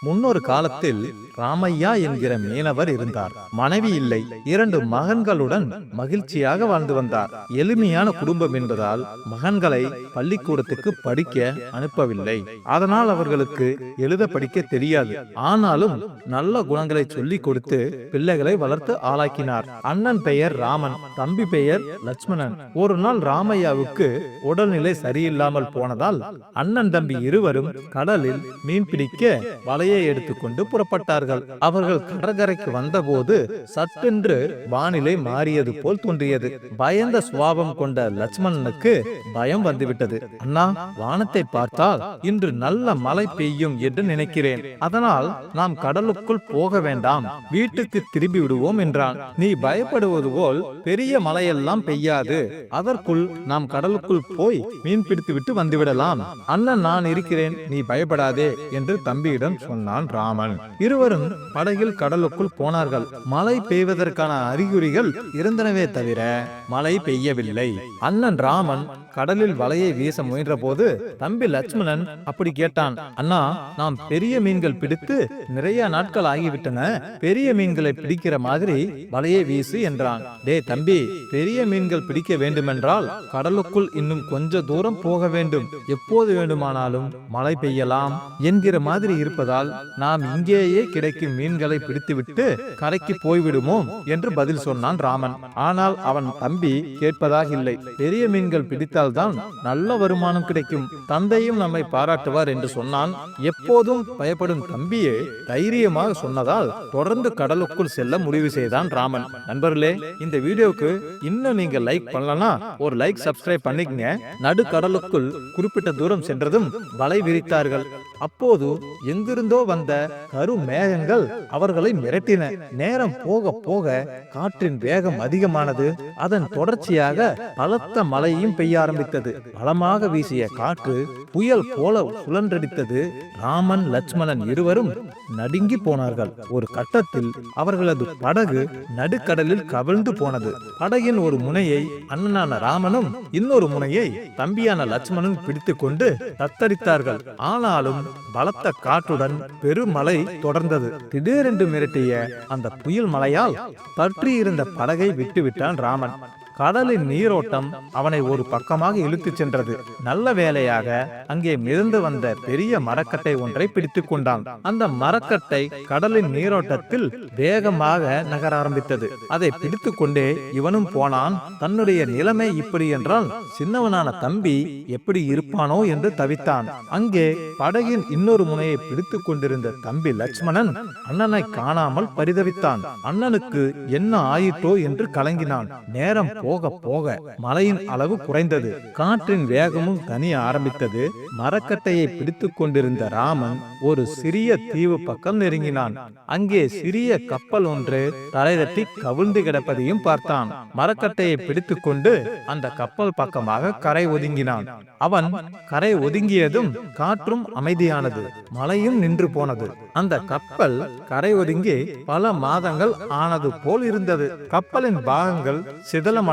முன்னொரு காலத்தில் ராமையா என்கிற மீனவர் இருந்தார். மனைவி இல்லை இரண்டு மகன்களுடன் மகிழ்ச்சியாக வாழ்ந்து வந்தார். எளிமையான குடும்பம் என்பதால் மகன்களை பள்ளிக்கூடத்துக்கு படிக்க அனுப்பவில்லை. அதனால் அவர்களுக்கு எழுத படிக்க தெரியாது. ஆனாலும் நல்ல குணங்களை சொல்லிக் கொடுத்து பிள்ளைகளை வளர்த்து ஆளாக்கினார். அண்ணன் பெயர் ராமன். தம்பி பெயர் லட்சுமணன். ஒரு நாள் ராமையாவுக்கு உடல்நிலை சரியில்லாமல் போனதால் அண்ணன் தம்பி இருவரும் கடலில் மீன் பிடிக்க வலையை எடுத்துக்கொண்டு புறப்பட்டார்கள். அவர்கள் கடற்கரைக்கு வந்தபோது சட்டென்று வானிலை மாறியது போல் தோன்றியது. பயந்த சுவாபம் கொண்ட லட்சுமணனுக்கு பயம் வந்துவிட்டது. அண்ணா வானத்தை பார்த்தால் இன்று நல்ல மழை பெய்யும் என்று நினைக்கிறேன். அதனால் நாம் கடலுக்குள் போக வேண்டாம். வீட்டுக்கு திரும்பி விடுவோம் என்றான். நீ பயப்படுவது போல் பெரிய மழையெல்லாம் பெய்யாது. அதற்குள் நாம் கடலுக்குள் போய் மீன் பிடித்து விட்டு வந்துவிடலாம் அண்ணன் நான் இருக்கிறேன். நீ பயப்படாதே என்று தம்பியிடம் சொன்னான் ராமன். இருவரும் படகில் கடலுக்குள் போனார்கள். மழை பெய்வதற்கான அறிகுறிகள் இருந்தனவே தவிர மழை பெய்யவில்லை. அண்ணன் ராமன் கடலில் வலையை வீச முயன்ற போது தம்பி லட்சுமணன் அப்படி கேட்டான் அண்ணா நாம் பெரிய மீன்கள் பிடித்து நிறைய நாட்கள் ஆகிவிட்டன. பெரிய மீன்களை பிடிக்கிற மாதிரி வலையை வீசு என்றான். டே தம்பி பெரிய மீன்கள் பிடிக்க வேண்டுமென்றால் கடலுக்குள் இன்னும் கொஞ்ச தூரம் போக வேண்டும். எப்போது வேண்டுமானாலும் மழை பெய்யலாம் என்கிற மாதிரி இருப்பதால் நாம் இங்கேயே கிடைக்கும் மீன்களை பிடித்துவிட்டு கரைக்கு போய்விடுமோ என்று பதில் சொன்னான் ராமன். ஆனால் அவன் தம்பி கேட்பதாக இல்லை. பெரிய மீன்கள் பிடித்தால்தான் நல்ல வருமானம் கிடைக்கும். தந்தையும் நம்மை பாராட்டுவார் என்று சொன்னான். எப்போதும் பயப்படும் தம்பியே தைரியமாக சொன்னதால் தொடர்ந்து கடலுக்குள் செல்ல முடிவு செய்தான் ராமன். நண்பர்களே இந்த வீடியோவுக்கு இன்னும் நீங்க லைக் பண்ணலனா ஒரு லைக் சப்ஸ்கிரைப் பண்ணிக்கங்க. நடு கடலுக்குள் குறிப்பிட்ட தூரம் சென்றதும் வலை விரித்தார்கள். அப்போது எங்கிருந்தோ வந்த கரு மேகங்கள் அவர்களை மிரட்டின. நேரம் போக போக காற்றின் வேகம் அதிகமானது. அதன் தொடர்ச்சியாக பலத்த மழையும் பெய்ய ஆரம்பித்தது. பலமாக வீசிய காற்று புயல் போல சுழன்றடித்தது. ராமன் லட்சுமணன் இருவரும் நடுங்கி போனார்கள். ஒரு கட்டத்தில் அவர்களது படகு நடுக்கடலில் கவிழ்ந்து போனது. படகின் ஒரு முனையை அண்ணனான ராமனும் இன்னொரு முனையை தம்பியான லட்சுமணன் பிடித்து கொண்டு தத்தரித்தார்கள் ஆனாலும் பலத்த காற்றுடன் பெருமழை தொடர்ந்தது. திடீரென்று மிரட்டிய அந்த புயல் மலையால் பற்றி இருந்த படகை விட்டுவிட்டான் ராமன். கடலின் நீரோட்டம் அவனை ஒரு பக்கமாக இழுத்துச் சென்றது. நல்ல வேளையாக அங்கே மிதந்து வந்த பெரிய மரக்கட்டை ஒன்றை பிடித்துக் கொண்டான். அந்த மரக்கட்டை கடலின் நீரோட்டத்தில் வேகமாக நகர ஆரம்பித்தது. அதை பிடித்துக் கொண்டே இவனும் போனான் தன்னுடைய நிலைமை இப்படி என்றால் சின்னவனான தம்பி எப்படி இருப்பானோ என்று தவித்தான். அங்கே படகின் இன்னொரு முனையை பிடித்துக் கொண்டிருந்த தம்பி லட்சுமணன் அண்ணனை காணாமல் பரிதவித்தான். அண்ணனுக்கு என்ன ஆயிற்றோ என்று கலங்கினான். நேரம் போக போக மழையின் அளவு குறைந்தது. காற்றின் வேகமும் தனிய ஆரம்பித்தது. மரக்கட்டையை பிடித்துக் கொண்டிருந்த ராமன் ஒரு சிறிய தீவு பக்கம் நெருங்கினான். அங்கே சிறிய கப்பல் ஒன்று தலைதட்டி கவிழ்ந்து கிடப்பதையும் பார்த்தான். மரக்கட்டையை பிடித்துக் கொண்டு அந்த கப்பல் பக்கமாக கரை ஒதுங்கினான். அவன் கரை ஒதுங்கியதும் காற்றும் அமைதியானது. மழையும் நின்று போனது. அந்த கப்பல் கரை ஒதுங்கி பல மாதங்கள் ஆனது போல் இருந்தது. கப்பலின் பாகங்கள்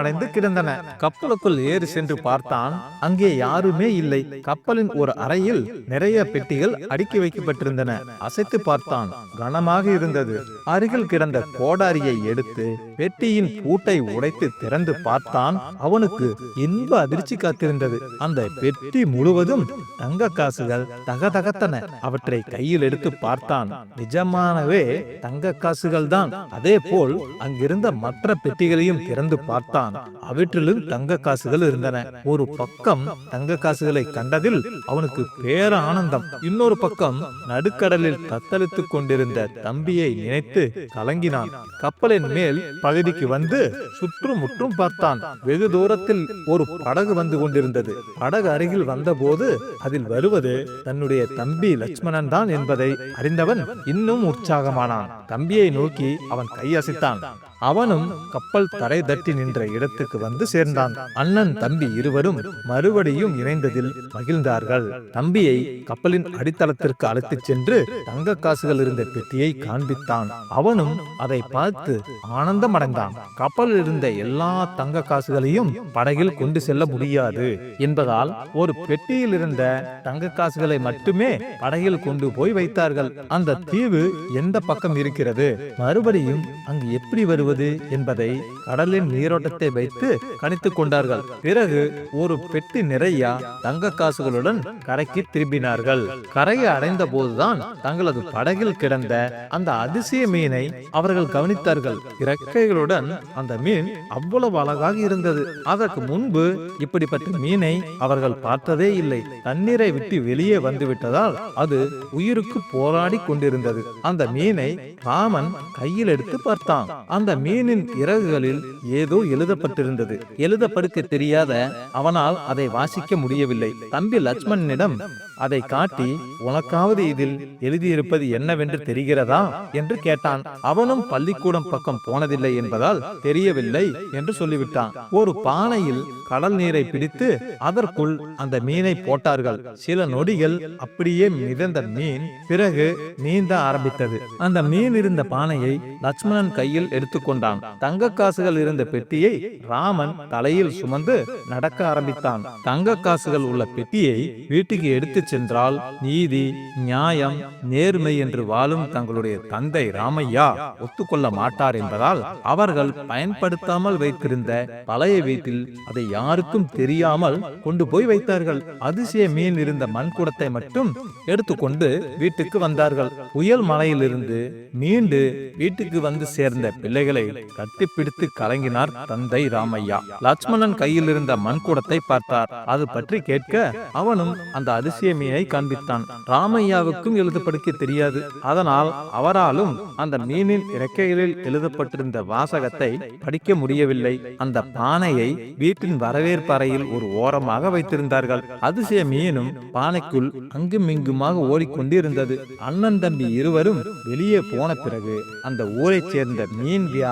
அடைந்து கிடந்தன கப்பலுக்குள் ஏறி சென்று பார்த்தான் அங்கே யாருமே இல்லை. கப்பலின் ஒரு அறையில் நிறைய பெட்டிகள் அடுக்கி வைக்கப்பட்டிருந்தன. அசைத்து பார்த்தான் கனமாக இருந்தது. அருகில் கிடந்த கோடாரியை எடுத்து பெட்டியின் பூட்டை உடைத்து திறந்து பார்த்தான். அவனுக்கு இன்ப அதிர்ச்சி காத்திருந்தது. அந்த பெட்டி முழுவதும் தங்க காசுகள் தகதகத்தன. அவற்றை கையில் எடுத்து பார்த்தான். நிஜமானவே தங்க காசுகள் தான் அதே போல் அங்கிருந்த மற்ற பெட்டிகளையும் திறந்து பார்த்தான். அவற்றிலும் தங்க காசுகள் இருந்தன. ஒரு பக்கம் தங்க காசுகளை கண்டதில் அவனுக்கு பேர ஆனந்தம். இன்னொரு பக்கம் நடுக்கடலில் தத்தளித்துக் கொண்டிருந்த தம்பியை நினைத்து கலங்கினான். கப்பலின் மேல் பகுதிக்கு வந்து சுற்றும் முற்றும் பார்த்தான். வெகு தூரத்தில் ஒரு படகு வந்து கொண்டிருந்தது. படகு அருகில் வந்தபோது அதில் வருவது தன்னுடைய தம்பி லட்சுமணன் தான் என்பதை அறிந்தவன் இன்னும் உற்சாகமானான். தம்பியை நோக்கி அவன் கையசைத்தான் அவனும் கப்பல் தரை தட்டி நின்ற இடத்துக்கு வந்து சேர்ந்தான். அண்ணன் தம்பி இருவரும் மறுபடியும் இணைந்ததில் மகிழ்ந்தார்கள். தம்பியை கப்பலின் அடித்தளத்திற்கு அழைத்துச் சென்று தங்க காசுகள் இருந்த பெட்டியை காண்பித்தான். அவனும் அதை பார்த்து ஆனந்தம் அடைந்தான் கப்பலில் இருந்த எல்லா தங்க காசுகளையும் படகில் கொண்டு செல்ல முடியாது. என்பதால் ஒரு பெட்டியில் இருந்த தங்க காசுகளை மட்டுமே படகில் கொண்டு போய் வைத்தார்கள். அந்த தீவு எந்த பக்கம் இருக்கிறது? மறுபடியும் அங்கு எப்படி வருவது? என்பதை கடலின் நீரோட்டத்தை வைத்து கணித்துக் கொண்டார்கள். பிறகு ஒரு பெட்டி நிறைய தங்க காசுகளுடன் கரைக்கு திரும்பினார்கள். கரையை அடைந்த போதுதான் தங்களது படகில் கிடந்த அந்த அதிசய மீனை அவர்கள் கவனித்தார்கள். இறக்கைகளுடன் அந்த மீன் அவ்வளவு அழகாக இருந்தது. அதற்கு முன்பு இப்படிப்பட்ட மீனை அவர்கள் பார்த்ததே இல்லை. தண்ணீரை விட்டு வெளியே வந்துவிட்டதால் அது உயிருக்கு போராடி கொண்டிருந்தது. அந்த மீனை ராமன் கையில் எடுத்து பார்த்தான். அந்த மீனின் இறகுகளில் ஏதோ எழுதப்பட்டிருந்தது. எழுதப்படுக்க தெரியாத அவனால் அதை வாசிக்க முடியவில்லை. தம்பி லட்சுமணனிடம் அதை காட்டி உனக்காவது இதில் எழுதியிருப்பது என்னவென்று தெரிகிறதா? என்று கேட்டான். அவனும் பள்ளிக்கூடம் பக்கம் போனதில்லை என்பதால் தெரியவில்லை என்று சொல்லிவிட்டான். ஒரு பானையில் கடல் நீரை பிடித்து அதற்குள் அந்த மீனை போட்டார்கள். சில நொடிகள் அப்படியே மிதந்த மீன் பிறகு நீந்த ஆரம்பித்தது. அந்த மீன் இருந்த பானையை லட்சுமணன் கையில் கொண்டான். தங்க காசுகள் இருந்த பெட்டியை ராமன் தலையில் சுமந்து நடக்க ஆரம்பித்தான். தங்க காசுகள் உள்ள பெட்டியை வீட்டுக்கு எடுத்துச் சென்றால் நீதி நியாயம் நேர்மை என்று வாழும் தங்களுடைய தந்தை ராமையா ஒத்துக்கொள்ள மாட்டார் என்பதால் அவர்கள் பயன்படுத்தாமல் வைத்திருந்த பழைய வீட்டில் அதை யாருக்கும் தெரியாமல் கொண்டு போய் வைத்தார்கள். அதிசய மீன் இருந்த மண் குடத்தை மட்டும் எடுத்துக்கொண்டு வீட்டுக்கு வந்தார்கள். புயல் மலையிலிருந்து மீண்டு வீட்டுக்கு வந்து சேர்ந்த பிள்ளைகள் கைகளை கட்டிப்பிடித்து கலங்கினார் தந்தை ராமையா. லட்சுமணன் கையில் இருந்த மண்குடத்தை பார்த்தார். அது பற்றி கேட்க அவனும் அந்த அதிசய காண்பித்தான். ராமையாவுக்கும் எழுதப்படுக்க தெரியாது. அதனால் அவராலும் அந்த மீனின் இறக்கைகளில் எழுதப்பட்டிருந்த வாசகத்தை படிக்க முடியவில்லை. அந்த பானையை வீட்டின் வரவேற்பறையில் ஒரு ஓரமாக வைத்திருந்தார்கள். அதிசய மீனும் பானைக்குள் அங்கும் இங்குமாக ஓடிக்கொண்டிருந்தது. அண்ணன் தம்பி இருவரும் வெளியே போன பிறகு அந்த ஊரைச் சேர்ந்த மீன் வியாபாரி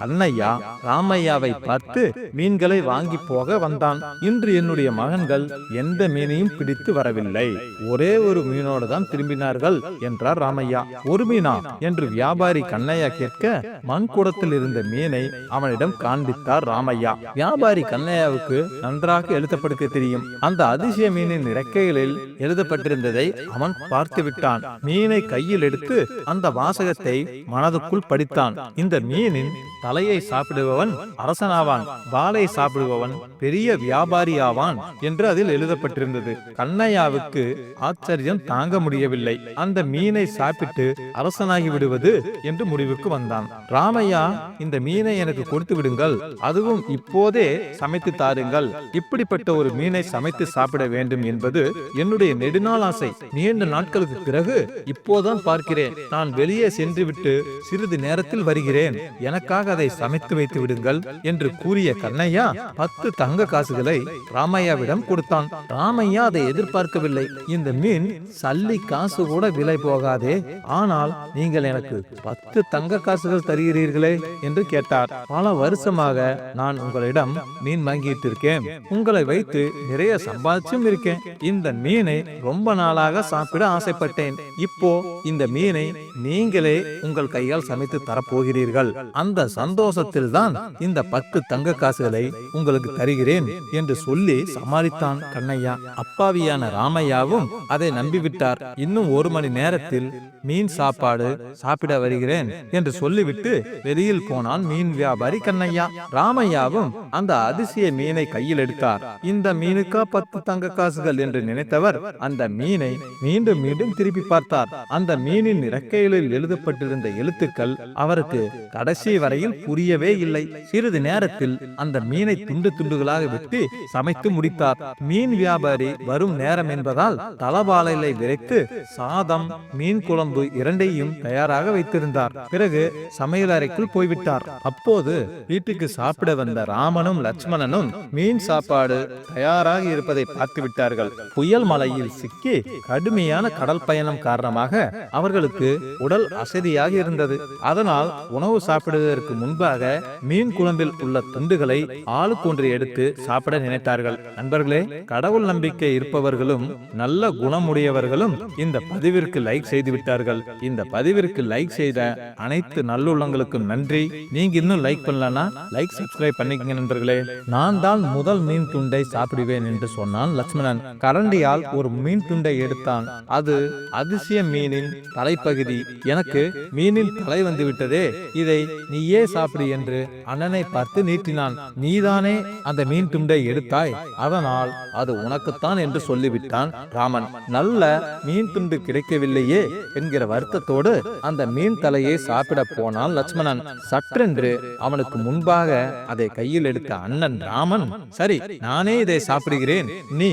கண்ணையா ராமையாவை பார்த்து மீன்களை வாங்கி போக வந்தான். இன்று என்னுடைய மகன்கள் எந்த மீனையும் பிடித்து வரவில்லை. ஒரே ஒரு மீனோடு தான் திரும்பினார்கள் என்றார் ராமையா. ஒரு மீனா? என்று வியாபாரி கண்ணையா கேட்க மண்குடத்தில் இருந்த மீனை அவனிடம் காண்பித்தார் ராமையா. வியாபாரி கண்ணையாவுக்கு நன்றாக எழுதப்படுத்த தெரியும். அந்த அதிசய மீனின் இறக்கைகளில் எழுதப்பட்டிருந்ததை அவன் பார்த்து விட்டான் மீனை கையில் எடுத்து அந்த வாசகத்தை மனதுக்குள் படித்தான். இந்த மீன் மீனின் தலையை சாப்பிடுபவன் அரசனாவான் வாளை சாப்பிடுபவன் பெரிய வியாபாரி ஆவான் என்று அதில் எழுதப்பட்டிருந்தது. கண்ணையாவுக்கு ஆச்சரியம் தாங்க முடியவில்லை. அந்த மீனை சாப்பிட்டு அரசனாகி விடுவது என்று முடிவுக்கு வந்தான். ராமையா இந்த மீனை எனக்கு கொடுத்து விடுங்கள். அதுவும் இப்போதே சமைத்து தாருங்கள். இப்படிப்பட்ட ஒரு மீனை சமைத்து சாப்பிட வேண்டும் என்பது என்னுடைய நெடுநாள் ஆசை. நீண்ட நாட்களுக்கு பிறகு இப்போதான் பார்க்கிறேன். நான் வெளியே சென்றுவிட்டு சிறிது நேரத்தில் வருகிறேன். எனக்காக அதை சமைத்து வைத்து விடுங்கள் என்று கூறிய கண்ணையா பத்து தங்க காசுகளை ராமையாவிடம் கொடுத்தான். ராமையா அதை எதிர்பார்க்கவில்லை. இந்த மீன் சல்லி காசு கூட விலை போகாதே. ஆனால் நீங்கள் எனக்கு பத்து தங்க காசுகள் தருகிறீர்களே என்று கேட்டார். பல வருஷமாக நான் உங்களிடம் மீன் வாங்கிட்டு இருக்கேன். உங்களை வைத்து நிறைய சம்பாதிச்சும் இருக்கேன். இந்த மீனை ரொம்ப நாளாக சாப்பிட ஆசைப்பட்டேன். இப்போ இந்த மீனை நீங்களே உங்கள் கையால் சமைத்து தரப்போகிறீர்கள். அந்த சந்தோஷத்தில் தான் இந்த பத்து தங்க காசுகளை உங்களுக்கு தருகிறேன் என்று சொல்லி சமாளித்தான் கண்ணையா. அப்பாவியான ராமையாவும் அதை நம்பிவிட்டார். இன்னும் ஒரு மணி நேரத்தில் மீன் சாப்பாடு சாப்பிட வருகிறேன் என்று சொல்லிவிட்டு வெளியில் போனான் மீன் வியாபாரி கண்ணையா. ராமையாவும் அந்த அதிசய மீனை கையில் எடுத்தார். இந்த மீனுக்கா பத்து தங்க காசுகள் என்று நினைத்தவர் அந்த மீனை மீண்டும் மீண்டும் திருப்பி பார்த்தார். அந்த மீனின் இறக்கைகளில் எழுதப்பட்டிருந்த எழுத்துக்கள் அவருக்கு கடைசி வரையில் புரியவே இல்லை. சிறிது நேரத்தில் அந்த மீனை துண்டு துண்டுகளாக வெட்டி சமைத்து முடித்தார். மீன் வியாபாரி வரும் நேரம் என்பதால் தலபாலையை விரைத்து சாதம் மீன் குழம்பு இரண்டையும் தயாராக வைத்திருந்தார். பிறகு சமையலறைக்குள் போய்விட்டார். அப்போது வீட்டுக்கு சாப்பிட வந்த ராமனும் லட்சுமணனும் மீன் சாப்பாடு தயாராக இருப்பதை பார்த்து விட்டார்கள் புயல் மலையில் சிக்கி கடுமையான கடல் பயணம் காரணமாக அவர்களுக்கு உடல் அசதியாக இருந்தது. அதனால் உணவு சாப்பிடுவதற்கு முன்பாக மீன் குழம்பில் உள்ள துண்டுகளை ஆளுக்கொன்று எடுத்து சாப்பிட நினைத்தார்கள். நண்பர்களே கடவுள் நம்பிக்கை இருப்பவர்களும் நல்ல குணமுடையவர்களும் இந்த பதிவிற்கு லைக் செய்து விட்டார்கள் இந்த பதிவிற்கு லைக் செய்த அனைத்து நல்லுள்ளங்களுக்கும் நன்றி. நீங்க இன்னும் லைக் பண்ணலனா லைக் சப்ஸ்கிரைப் பண்ணிக்கங்க நண்பர்களே. நான் தான் முதல் மீன் துண்டை சாப்பிடுவேன் என்று சொன்னான் லட்சுமணன் கரண்டியால் ஒரு மீன் துண்டை எடுத்தான். அது அதிசய மீனின் தலைப்பகுதி. எனக்கு மீனின் தலை வந்து விட்டதே. இதை நீயே சாப்பிடு என்று அண்ணனை பார்த்து நீட்டினான். நீதானே அந்த மீன் துண்டை எடுத்தாய். அதனால் அது உனக்குத்தான் என்று சொல்லிவிட்டான் ராமன். நல்ல மீன் துண்டு கிடைக்கவில்லையே என்கிற வருத்தத்தோடு அந்த மீன் தலையை சாப்பிட போனான் லட்சுமணன். சற்றென்று அவனுக்கு முன்பாக அதை கையில் எடுத்த அண்ணன் ராமன் சரி நானே இதை சாப்பிடுகிறேன். நீ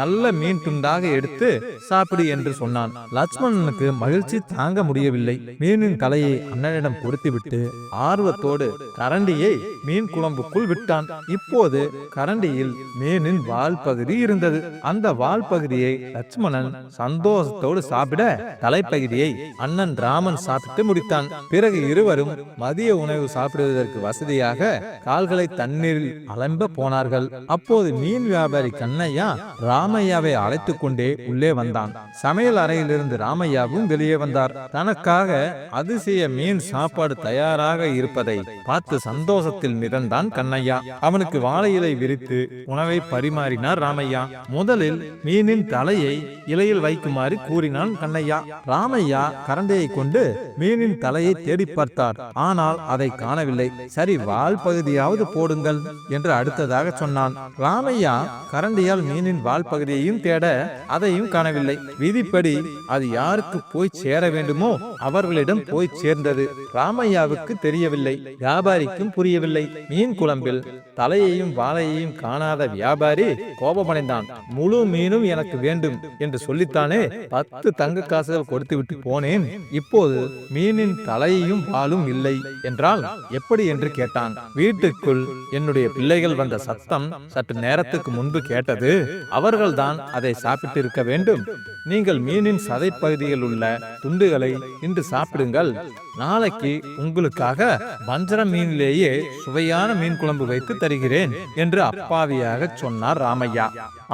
நல்ல மீன் துண்டாக எடுத்து சாப்பிடு என்று சொன்னான். லட்சுமணனுக்கு மகிழ்ச்சி தாங்க முடியவில்லை. மீனின் தலையை அண்ணனிடம் கொடுத்துவிட்டு ஆர்வத்தோடு கரண்டியை மீன் குழம்புக்குள் விட்டான். இப்போது கரண்டியில் மீனின் வால் பகுதி இருந்தது. அந்த வால் பகுதியை லட்சுமணன் சந்தோஷத்தோடு சாப்பிட தலைப்பகுதியை அண்ணன் ராமன் சாப்பிட்டு முடித்தான். பிறகு இருவரும் மதிய உணவு சாப்பிடுவதற்கு வசதியாக கால்களை தண்ணீரில் அலம்ப போனார்கள். அப்போது மீன் வியாபாரி கண்ணையா ராமையாவை அழைத்துக் கொண்டே உள்ளே வந்தான். சமையல் அறையிலிருந்து ராமையாவும் வெளியே வந்தார். தனக்காக அதிசய மீன் சாப்பாடு தயார் தயாராக இருப்பதை பார்த்து சந்தோஷத்தில் மிதந்தான் கண்ணையா அவனுக்கு வாழையிலை விரித்து உணவை பரிமாறினார் ராமையா. முதலில் மீனின் தலையை இலையில் வைக்குமாறு கூறினான் கண்ணையா ராமையா கரண்டையை கொண்டு மீனின் தலையை தேடி பார்த்தார். ஆனால் அதை காணவில்லை. சரி வால் பகுதியாவது போடுங்கள் என்று அடுத்ததாக சொன்னான். ராமையா கரண்டியால் மீனின் வால் பகுதியையும் தேட அதையும் காணவில்லை. விதிப்படி அது யாருக்கு போய் சேர வேண்டுமோ அவர்களிடம் போய் சேர்ந்தது. ராமையாவுக்கு தெரியவில்லை. வியாபாரிக்கும் புரியவில்லை. மீன் குழம்பில் தலையையும் வாழையையும் காணாத வியாபாரி கோபமடைந்தான். முழு மீனும் எனக்கு வேண்டும் என்று சொல்லித்தானே பத்து தங்க காசுகள் கொடுத்து விட்டு போனேன். இப்போது மீனின் தலையையும் வாலும் இல்லை என்றால் எப்படி என்று கேட்டான். வீட்டுக்குள் என்னுடைய பிள்ளைகள் வந்த சத்தம் சற்று நேரத்துக்கு முன்பு கேட்டது. அவர்கள்தான் அதை சாப்பிட்டு இருக்க வேண்டும். நீங்கள் மீனின் சதைப்பகுதியில் உள்ள துண்டுகளை இன்று சாப்பிடுங்கள். நாளைக்கு உங்களுக்கு உங்களுக்காக வஞ்சர மீனிலேயே சுவையான மீன் குழம்பு வைத்து தருகிறேன் என்று அப்பாவியாக சொன்னார் ராமையா.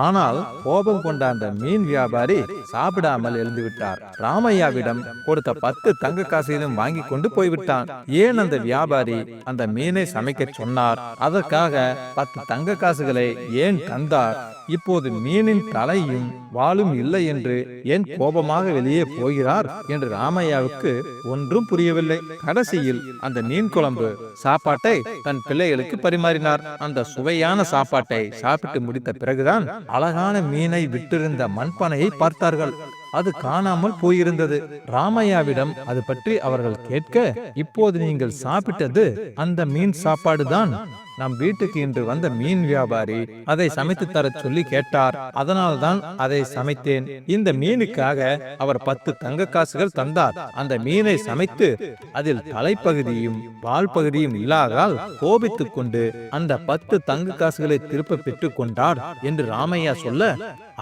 ஆனால் கோபம் கொண்ட அந்த மீன் வியாபாரி சாப்பிடாமல் எழுந்து விட்டார் ராமையாவிடம் கொடுத்த பத்து தங்க காசையும் வாங்கி கொண்டு போய்விட்டான். ஏன் அந்த வியாபாரி அந்த மீனை சமைக்க சொன்னார்? அதற்காக பத்து தங்க காசுகளை ஏன் தந்தார்? இப்போது மீனின் தலையும் வாளும் இல்லை என்று ஏன் கோபமாக வெளியே போகிறார்? என்று ராமையாவுக்கு ஒன்றும் புரியவில்லை. கடைசியில் அந்த மீன் குழம்பு சாப்பாட்டை தன் பிள்ளைகளுக்கு பரிமாறினார். அந்த சுவையான சாப்பாட்டை சாப்பிட்டு முடித்த பிறகுதான் அழகான மீனை விட்டிருந்த மண்பானையை பார்த்தார்கள். அது காணாமல் போயிருந்தது. ராமையாவிடம் அது பற்றி அவர்கள் கேட்க இப்போது நீங்கள் சாப்பிட்டது அந்த மீன் சாப்பாடுதான். நம் வீட்டுக்கு இன்று வந்த மீன் வியாபாரி அதை சமைத்து தர சொல்லி கேட்டார். அதனால்தான் அதை சமைத்தேன். இந்த மீனுக்காக அவர் பத்து தங்க காசுகள் தந்தார். அந்த மீனை சமைத்து அதில் தலைப்பகுதியும் பால் பகுதியும் இல்லாதால் கோபித்துக் கொண்டு அந்த பத்து தங்க காசுகளை திருப்ப பெற்றுக் கொண்டார் என்று ராமையா சொல்ல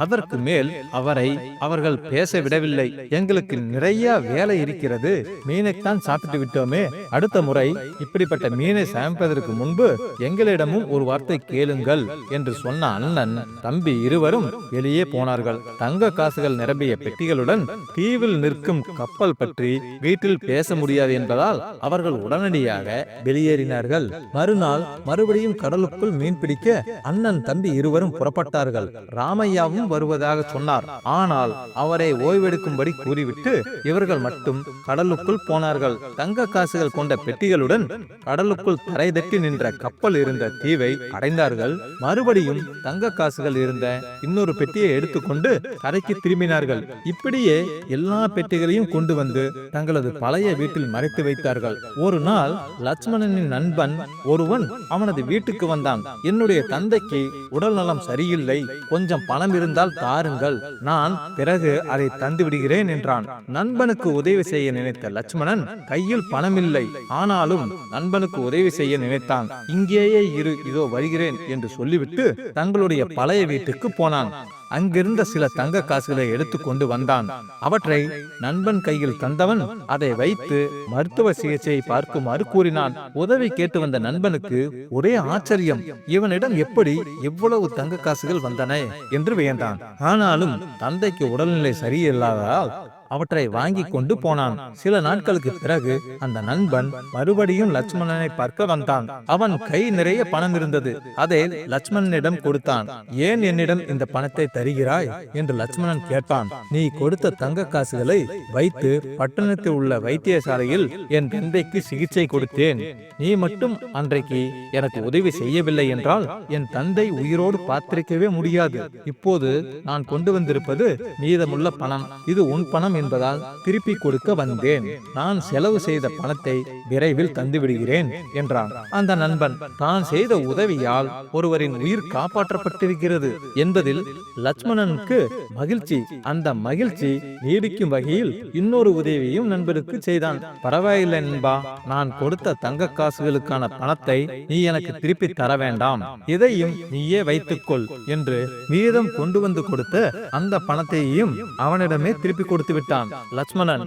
அதற்கு மேல் அவரை அவர்கள் பேச விடவில்லை. எங்களுக்கு நிறைய வேலை இருக்கிறது. மீனைத்தான் சாப்பிட்டு விட்டோமே அடுத்த முறை இப்படிப்பட்ட மீனை சமைப்பதற்கு முன்பு எங்களிடமும் ஒரு வார்த்தை கேளுங்கள் என்று சொன்ன அண்ணன் தம்பி இருவரும் வெளியே போனார்கள். தங்க காசுகள் நிரம்பிய பெட்டிகளுடன் தீவில் நிற்கும் கப்பல் பற்றி வீட்டில் பேச முடியாது என்பதால் அவர்கள் உடனடியாக வெளியேறினார்கள். மறுநாள் மறுபடியும் கடலுக்குள் மீன் பிடிக்க அண்ணன் தம்பி இருவரும் புறப்பட்டார்கள். ராமையாவும் வருவதாக சொன்னார். ஆனால் அவரை ஓய்வெடுக்கும்படி கூறிவிட்டு இவர்கள் மட்டும் கடலுக்குள் போனார்கள். தங்க காசுகள் கொண்ட பெட்டிகளுடன் கடலுக்குள் தரை தட்டி நின்ற கப்பல் கப்பல் இருந்த தீவை அடைந்தார்கள் மறுபடியும் தங்க காசுகள் இருந்த இன்னொரு பெட்டியை எடுத்துக்கொண்டு கரைக்கு திரும்பினார்கள். இப்படியே எல்லா பெட்டிகளையும் கொண்டு வந்து தங்களது பழைய வீட்டில் மறைத்து வைத்தார்கள். ஒரு நாள் லட்சுமணனின் நண்பன் ஒருவன் அவனது வீட்டுக்கு வந்தான். என்னுடைய தந்தைக்கு உடல் நலம் சரியில்லை. கொஞ்சம் பணம் இருந்தால் தாருங்கள். நான் பிறகு அதை தந்து விடுகிறேன் என்றான். நண்பனுக்கு உதவி செய்ய நினைத்த லட்சுமணன் கையில் பணமில்லை. ஆனாலும் நண்பனுக்கு உதவி செய்ய நினைத்தான். இங்கே இங்கேயே இரு இதோ வருகிறேன் என்று சொல்லிவிட்டு தங்களுடைய பழைய வீட்டுக்கு போனான். அங்கிருந்த சில தங்க காசுகளை எடுத்துக்கொண்டு வந்தான். அவற்றை நண்பன் கையில் தந்தவன் அதை வைத்து மருத்துவ சிகிச்சையை பார்க்குமாறு கூறினான். உதவி கேட்டு வந்த நண்பனுக்கு ஒரே ஆச்சரியம் இவனிடம் எப்படி இவ்வளவு தங்க காசுகள் வந்தன? என்று வியந்தான். ஆனாலும் தந்தைக்கு உடல்நிலை சரியில்லாததால் அவற்றை வாங்கி கொண்டு போனான். சில நாட்களுக்கு பிறகு அந்த நண்பன் மறுபடியும் லட்சுமணனை பார்க்க வந்தான். அவன் கை நிறைய பணம் இருந்தது. அதை லட்சுமணனிடம் கொடுத்தான். ஏன் என்னிடம் இந்த பணத்தை தருகிறாய்? என்று லட்சுமணன் கேட்டான். நீ கொடுத்த தங்க காசுகளை வைத்து பட்டணத்தில் உள்ள வைத்தியசாலையில் என் தந்தைக்கு சிகிச்சை கொடுத்தேன். நீ மட்டும் அன்றைக்கு எனக்கு உதவி செய்யவில்லை என்றால் என் தந்தை உயிரோடு பார்த்திருக்கவே முடியாது. இப்போது நான் கொண்டு வந்திருப்பது மீதமுள்ள பணம் இது உன் பணம் என்பதால் திருப்பி கொடுக்க வந்தேன். நான் செலவு செய்த பணத்தை விரைவில் தந்துவிடுகிறேன் என்றான். அந்த நண்பன் தான் செய்த உதவியால் ஒருவரின் உயிர் காப்பாற்றப்பட்டிருக்கிறது என்பதில் லட்சுமணனுக்கு மகிழ்ச்சி அந்த மகிழ்ச்சி நீடிக்கும் வகையில் இன்னொரு உதவியும் நண்பருக்கு செய்தான். பரவாயில்லை நண்பா நான் கொடுத்த தங்க காசுகளுக்கான பணத்தை நீ எனக்கு திருப்பி தர வேண்டாம். இதையும் நீயே வைத்துக்கொள் என்று மீதம் கொண்டு வந்து கொடுத்த அந்த பணத்தையும் அவனிடமே திருப்பி கொடுத்து விட்டான் லட்சுமணன்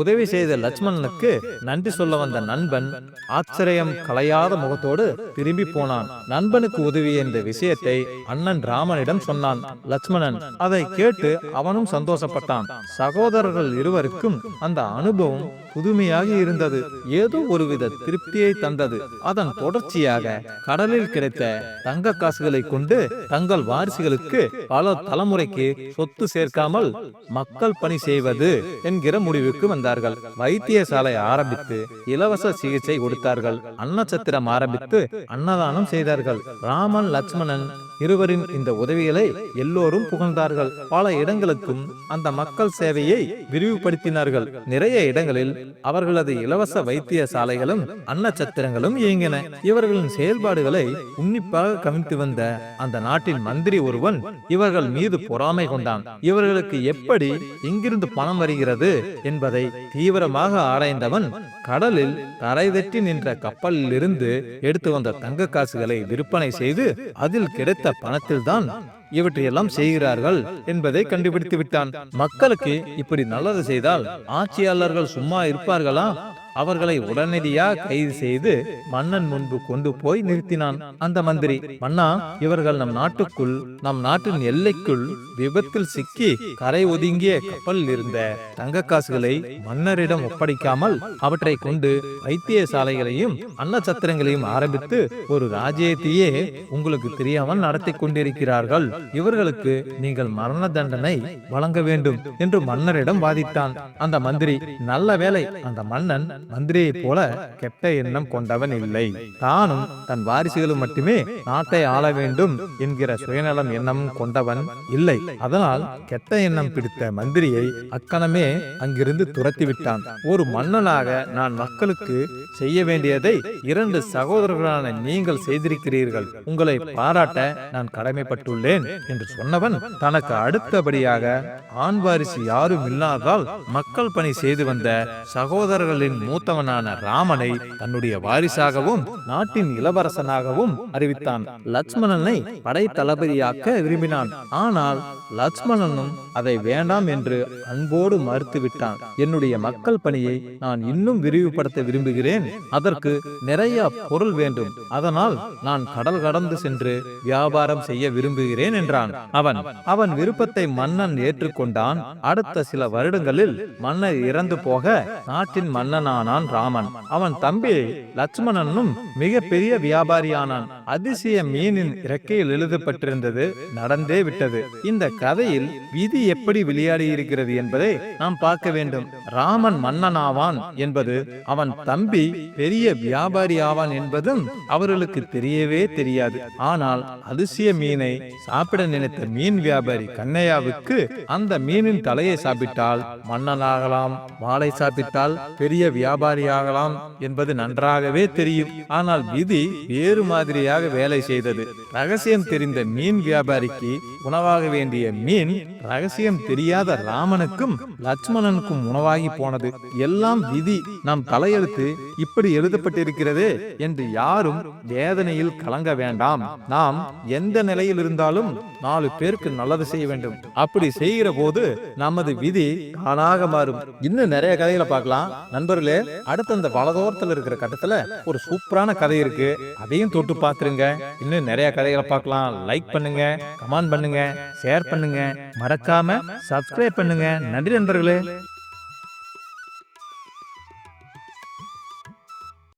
உதவி செய்த லட்சுமணனுக்கு நன்றி சொல்ல வந்த நண்பன் ஆச்சரியம் கலையாத முகத்தோடு திரும்பி போனான். நண்பனுக்கு உதவிய இந்த விஷயத்தை அண்ணன் ராமனிடம் சொன்னான். லட்சுமணன் அதை கேட்டு அவனும் சந்தோஷப்பட்டான். சகோதரர்கள் இருவருக்கும் அந்த அனுபவம் புதுமையாக இருந்தது. ஏதோ ஒருவித திருப்தியை தந்தது. அதன் தொடர்ச்சியாக கடலில் கிடைத்த தங்க காசுகளை கொண்டு தங்கள் வாரிசுகளுக்கு பல தலைமுறைக்கு சொத்து சேர்க்காமல் மக்கள் பணி செய்வது என்கிற முடிவுக்கு வந்தார்கள். வைத்தியசாலை ஆரம்பித்து இலவச சிகிச்சை கொடுத்தார்கள். அன்னச்சத்திரம் ஆரம்பித்து அன்னதானம் செய்தார்கள். ராமன் லட்சுமணன் இருவரின் இந்த உதவிகளை எல்லோரும் புகழ்ந்தார்கள். பல இடங்களுக்கும் அந்த மக்கள் சேவையை விரிவுபடுத்தினார்கள். நிறைய இடங்களில் அவர்களது இலவச வைத்தியசாலைகளும் அன்னச்சத்திரங்களும் இயங்கின. இவர்களின் செயல்பாடுகளை உன்னிப்பாக கவனித்து வந்த அந்த நாட்டின் மந்திரி ஒருவன் இவர்கள் மீது பொறாமை கொண்டான். இவர்களுக்கு எப்படி எங்கிருந்து பணம் வருகிறது என்பதை தீவிரமாக ஆராய்ந்தவன் கடலில் தரை தட்டி நின்ற கப்பலில் இருந்து எடுத்து வந்த தங்க காசுகளை விற்பனை செய்து அதில் கிடைத்த பணத்தில்தான் இவற்றையெல்லாம் செய்கிறார்கள் என்பதை கண்டுபிடித்து விட்டான் மக்களுக்கு இப்படி நல்லது செய்தால் ஆட்சியாளர்கள் சும்மா இருப்பார்களா? அவர்களை உடனடியாக கைது செய்து மன்னன் முன்பு கொண்டு போய் நிறுத்தினான். அந்த மந்திரி மன்னா இவர்கள் நம் நாட்டுக்குள் நம் நாட்டின் எல்லைக்குள் விபத்தில் சிக்கி கரை ஒதுங்கிய கப்பலில் இருந்த தங்க காசுகளை மன்னரிடம் ஒப்படைக்காமல் அவற்றை கொண்டு வைத்தியசாலைகளையும் அன்னச்சத்திரங்களையும் ஆரம்பித்து ஒரு ராஜ்யத்தையே உங்களுக்கு தெரியாமல் நடத்தி கொண்டிருக்கிறார்கள். இவர்களுக்கு நீங்கள் மரண தண்டனை வழங்க வேண்டும் என்று மன்னரிடம் வாதித்தான் அந்த மந்திரி நல்ல வேளை அந்த மன்னன் மந்திரியைப் போல கெட்ட எண்ணம் கொண்டவன் இல்லை. தானும் தன் வாரிசுகளும் மட்டுமே நாட்டை ஆள வேண்டும் என்கிற சுயநலம் எண்ணம் கொண்டவன் இல்லை. அதனால் கெட்ட எண்ணம் பிடித்த மந்திரியை அக்கணமே அங்கிருந்து துரத்தி விட்டான் ஒரு மன்னனாக நான் மக்களுக்கு செய்ய வேண்டியதை இரண்டு சகோதரர்களான நீங்கள் செய்திருக்கிறீர்கள். உங்களை பாராட்ட நான் கடமைப்பட்டுள்ளேன் என்று சொன்னவன் தனக்கு அடுத்தபடியாக ஆண் வாரிசு யாரும் இல்லாதால் மக்கள் பணி செய்து வந்த சகோதரர்களின் மூத்தவனான ராமனை தன்னுடைய வாரிசாகவும் நாட்டின் இளவரசனாகவும் அறிவித்தான். லட்சுமணனை படை தளபதியாக்க விரும்பினான். ஆனால் லட்சுமணனும் அதை வேண்டாம் என்று அன்போடு மறுத்துவிட்டான். என்னுடைய மக்கள் பணியை நான் இன்னும் விரிவுபடுத்த விரும்புகிறேன். அதற்கு நிறைய பொருள் வேண்டும். அதனால் நான் கடல் கடந்து சென்று வியாபாரம் செய்ய விரும்புகிறேன் என்றான். அவன் அவன் விருப்பத்தை மன்னன் ஏற்றுக்கொண்டான். அடுத்த சில வருடங்களில் மன்னர் இறந்து போக நாட்டின் மன்னனான ஆனான் ராமன். அவன் தம்பி லட்சுமணனும் மிக பெரிய வியாபாரியானான். அதிசய மீனின் இறக்கையில் எழுதப்பட்டிருந்தது நடந்தே விட்டது. இந்த கதையில் விதி எப்படி விளையாடி இருக்கிறது என்பதை நாம் பார்க்க வேண்டும். ராமன் மன்னனாவான் என்பது அவன் தம்பி பெரிய வியாபாரி ஆவான் என்பதும் அவர்களுக்கு தெரியவே தெரியாது. ஆனால் அதிசய மீனை சாப்பிட நினைத்த மீன் வியாபாரி கண்ணையாவுக்கு அந்த மீனின் தலையை சாப்பிட்டால் மன்னனாகலாம். வாழை சாப்பிட்டால் பெரிய வியாபாரி ஆகலாம் என்பது நன்றாகவே தெரியும். ஆனால் விதி வேறு மாதிரியாக வேலை செய்தது. ரகசியம் தெரிந்த மீன் வியாபாரிக்கு உணவாக வேண்டிய மீன் ரகசியம் தெரியாத ராமனுக்கும் லட்சுமணனுக்கும் உணவாகி போனது. எல்லாம் விதி. நம் தலையெழுத்து இப்படி எழுதப்பட்டிருக்கிறதே என்று யாரும் வேதனையில் கலங்க வேண்டாம். நாம் எந்த நிலையில் இருந்தாலும் நாலு பேருக்கு நல்லது செய்ய வேண்டும். அப்படி செய்கிற போது நமது விதி தானாக மாறும். இன்னும் நிறைய கதைகளை பார்க்கலாம். நண்பர்களே அடுத்த அந்த வலதோரத்தில் இருக்கிற கட்டத்தில் ஒரு சூப்பரான கதை இருக்கு. அதையும் தொட்டு பார்த்துருங்க. இன்னும் நிறைய கதைகளை பார்க்கலாம். லைக் பண்ணுங்க கமெண்ட் பண்ணுங்க ஷேர் பண்ணுங்க. மறக்காம சப்ஸ்கிரைப் பண்ணுங்க. நன்றி நண்பர்களே.